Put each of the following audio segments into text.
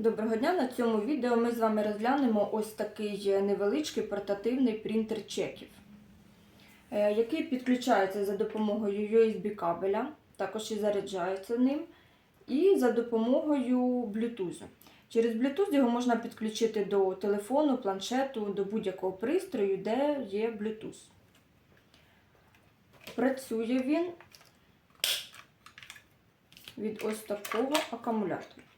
Доброго дня! На цьому відео ми з вами розглянемо ось такий невеличкий портативний принтер чеків, е, який підключається за допомогою USB кабеля, також і заряджається ним, і за допомогою Bluetooth. Через Bluetooth його можна підключити до телефону, планшету, до будь-якого пристрою, де є Bluetooth. Працює він від ось такого акумулятора.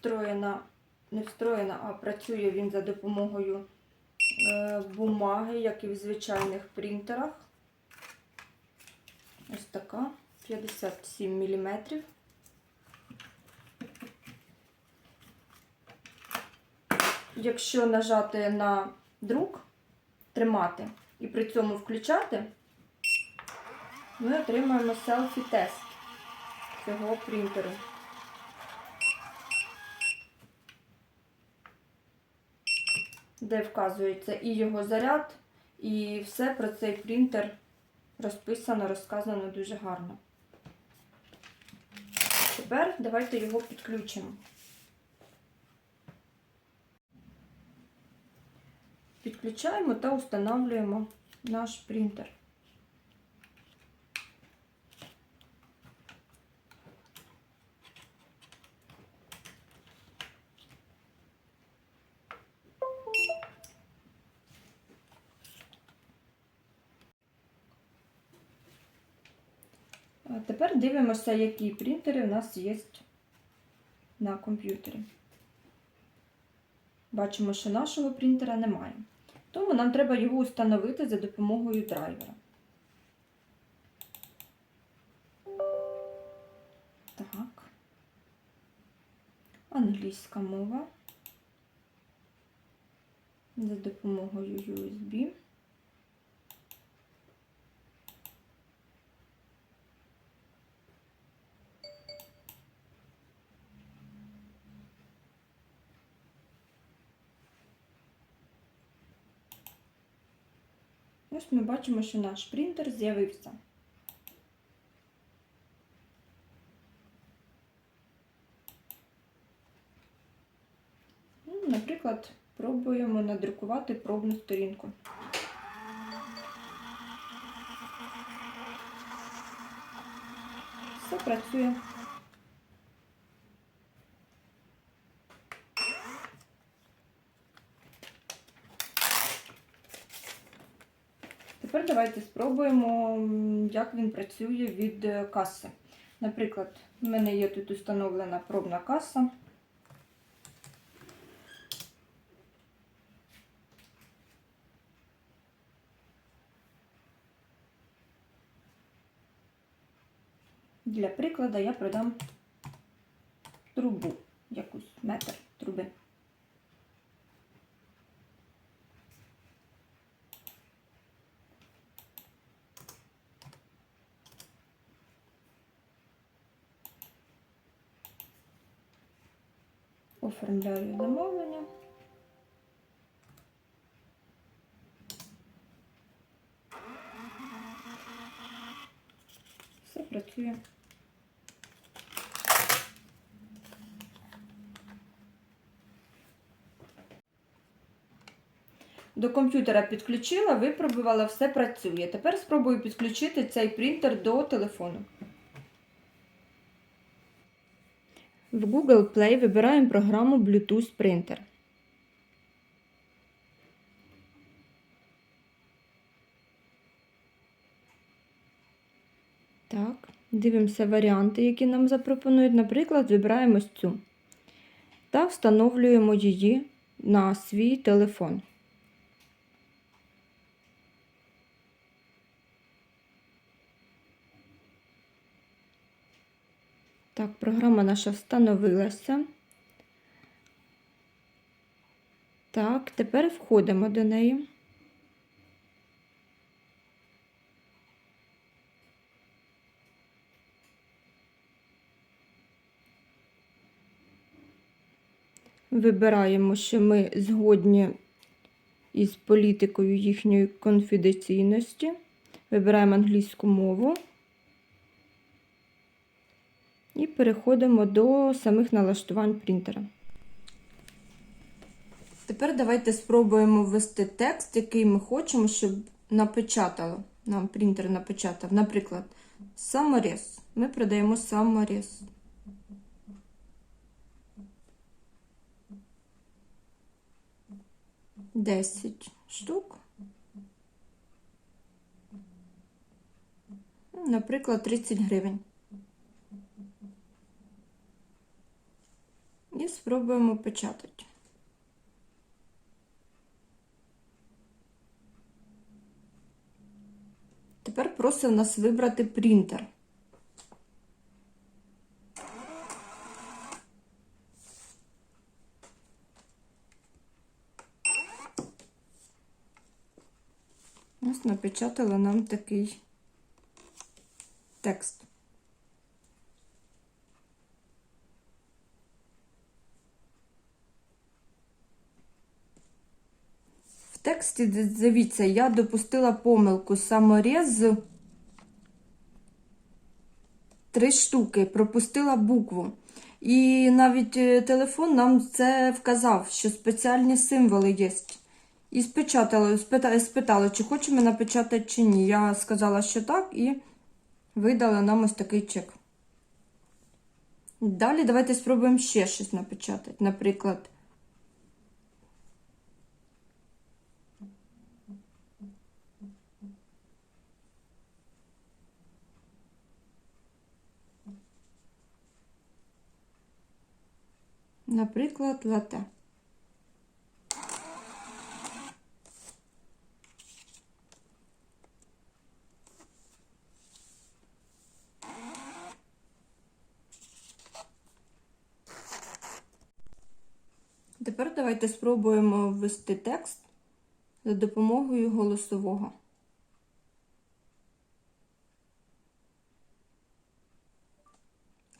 Встроєна, не встроєна, а працює він за допомогою е, бумаги, як і в звичайних принтерах. Ось така 57 мм. Якщо нажати на друк, тримати і при цьому включати, ми отримаємо селфі-тест цього принтеру. Де вказується і його заряд, і все про цей принтер розписано, розказано дуже гарно. Тепер давайте його підключимо. Підключаємо та встановлюємо наш принтер. Тепер дивимося, які принтери у нас є на комп'ютері. Бачимо, що нашого принтера немає. Тому нам треба його встановити за допомогою драйвера. Так. Англійська мова. За допомогою USB. Ось ми бачимо, що наш принтер з'явився. Ну, Наприклад, пробуємо надрукувати пробну сторінку. Все працює. Тепер давайте спробуємо, як він працює від е, каси. Наприклад, в мене є тут установлена пробна каса. Для прикладу я продам трубу, якусь метр труби. Оформляю замовлення. Все працює. До комп'ютера підключила, випробувала, все працює. Тепер спробую підключити цей принтер до телефону. В Google Play вибираємо програму Bluetooth Printer. Так, дивимося варіанти, які нам запропонують. Наприклад, вибираємо цю та встановлюємо її на свій телефон. Так, програма наша встановилася. Так, тепер входимо до неї. Вибираємо, що ми згодні із політикою їхньої конфіденційності. Вибираємо англійську мову. І переходимо до самих налаштувань принтера. Тепер давайте спробуємо ввести текст, який ми хочемо, щоб напечатало. Нам принтер напечатав. Наприклад, саморез. Ми продаємо саморез. Десять штук. Наприклад, 30 гривень. І спробуємо печатати. Тепер просить нас вибрати принтер. Ось напечатала нам такий текст. Тексті, дивіться, я допустила помилку саморез три штуки, пропустила букву. І навіть е, телефон нам це вказав, що спеціальні символи є. І спечатала, спитала, спитала, чи хочемо напечатати чи ні. Я сказала, що так, і видала нам ось такий чек. Далі давайте спробуємо ще щось напечатати. Наприклад, наприклад, лате. Тепер давайте спробуємо ввести текст за допомогою голосового.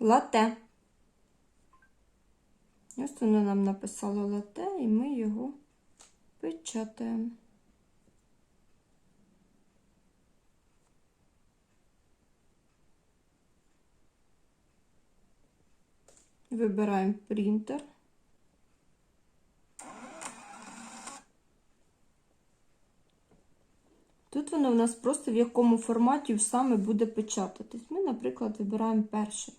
Лате. Ось воно нам написало лате, і ми його печатаємо. Вибираємо принтер. Тут воно в нас просто в якому форматі саме буде печататись. Ми, наприклад, вибираємо перший.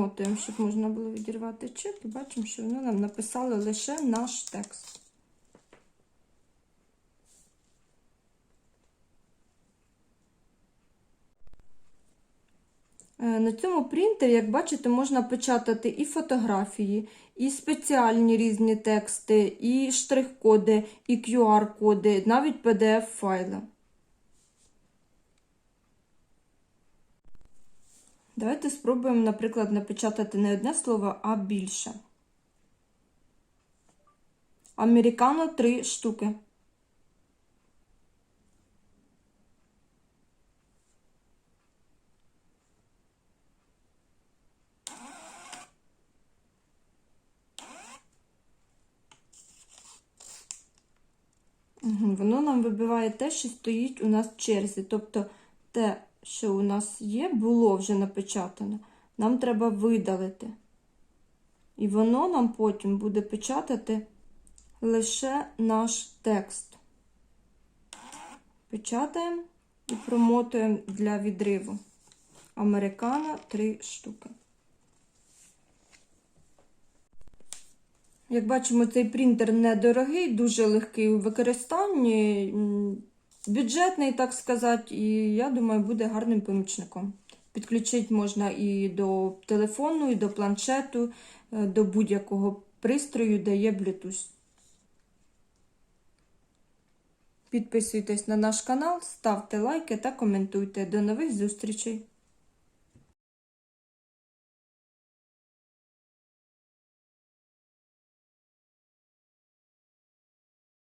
Промотуємо, щоб можна було відірвати чек, і бачимо, що воно нам написало лише наш текст. Е, На цьому принтері, як бачите, можна печатати і фотографії, і спеціальні різні тексти, і штрих-коди, і QR-коди, навіть PDF-файли. Давайте спробуємо, наприклад, напечатати не одне слово, а більше. Американо 3 штуки. Воно нам вибиває те, що стоїть у нас в черзі. Тобто те, що у нас є, було вже напечатано, нам треба видалити. І воно нам потім буде печатати лише наш текст. Печатаємо і промотуємо для відриву. Американо 3 штуки. Як бачимо, цей принтер недорогий, дуже легкий у використанні, бюджетний, так сказати, і я думаю, буде гарним помічником. Підключити можна і до телефону, і до планшету, до будь-якого пристрою, де є Bluetooth. Підписуйтесь на наш канал, ставте лайки та коментуйте. До нових зустрічей!